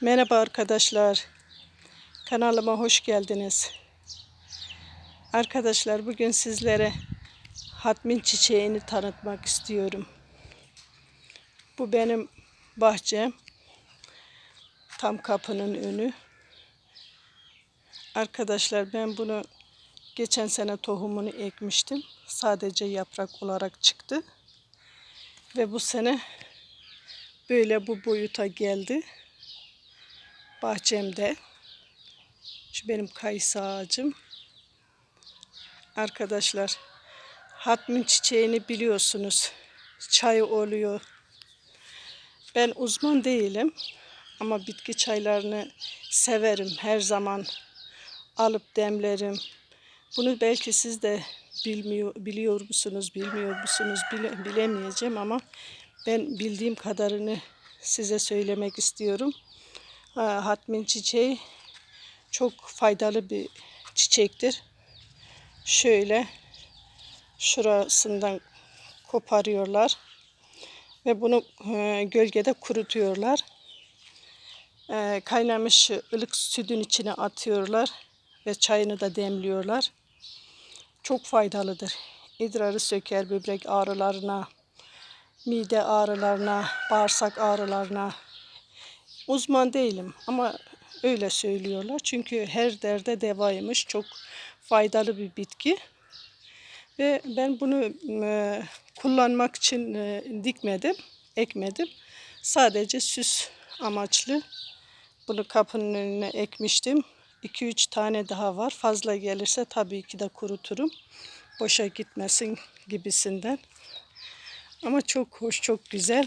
Merhaba arkadaşlar. Kanalıma hoş geldiniz. Arkadaşlar bugün sizlere hatmin çiçeğini tanıtmak istiyorum. Bu benim bahçem. Tam kapının önü. Arkadaşlar ben bunu geçen sene tohumunu ekmiştim. Sadece yaprak olarak çıktı. Ve bu sene böyle bu boyuta geldi bahçemde. Şu benim kayısı ağacım. Arkadaşlar hatmin çiçeğini biliyorsunuz. Çay oluyor. Ben uzman değilim ama bitki çaylarını severim. Her zaman alıp demlerim. Bunu belki siz de bilmiyor, biliyor musunuz, bilmiyor musunuz bile, bilemeyeceğim ama ben bildiğim kadarını size söylemek istiyorum. Hatmin çiçeği çok faydalı bir çiçektir. Şöyle şurasından koparıyorlar ve bunu e, gölgede kurutuyorlar. E, kaynamış ılık sütün içine atıyorlar ve çayını da demliyorlar. Çok faydalıdır. İdrarı söker böbrek ağrılarına, mide ağrılarına, bağırsak ağrılarına, Uzman değilim ama öyle söylüyorlar. Çünkü her derde devaymış. Çok faydalı bir bitki. Ve ben bunu e, kullanmak için e, dikmedim, ekmedim. Sadece süs amaçlı bunu kapının önüne ekmiştim. 2-3 tane daha var. Fazla gelirse tabii ki de kuruturum. Boşa gitmesin gibisinden. Ama çok hoş, çok güzel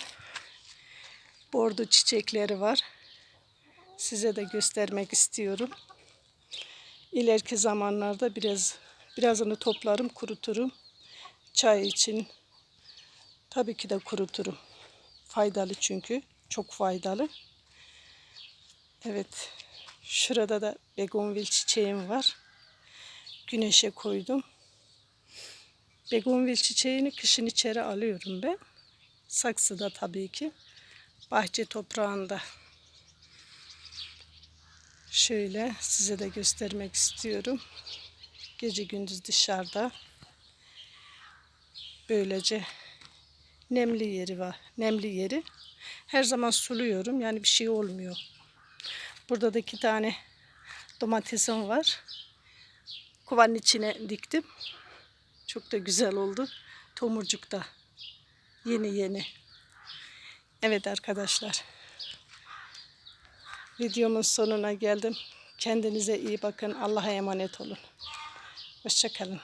bordo çiçekleri var. Size de göstermek istiyorum. İleriki zamanlarda biraz birazını toplarım, kuruturum. Çay için tabii ki de kuruturum. Faydalı çünkü. Çok faydalı. Evet. Şurada da begonvil çiçeğim var. Güneşe koydum. Begonvil çiçeğini kışın içeri alıyorum ben. Saksıda tabii ki bahçe toprağında. Şöyle size de göstermek istiyorum. Gece gündüz dışarıda. Böylece nemli yeri var. Nemli yeri. Her zaman suluyorum. Yani bir şey olmuyor. Burada da iki tane domatesim var. Kovanın içine diktim. Çok da güzel oldu. Tomurcuk da yeni yeni Evet arkadaşlar. Videomun sonuna geldim. Kendinize iyi bakın. Allah'a emanet olun. Hoşçakalın.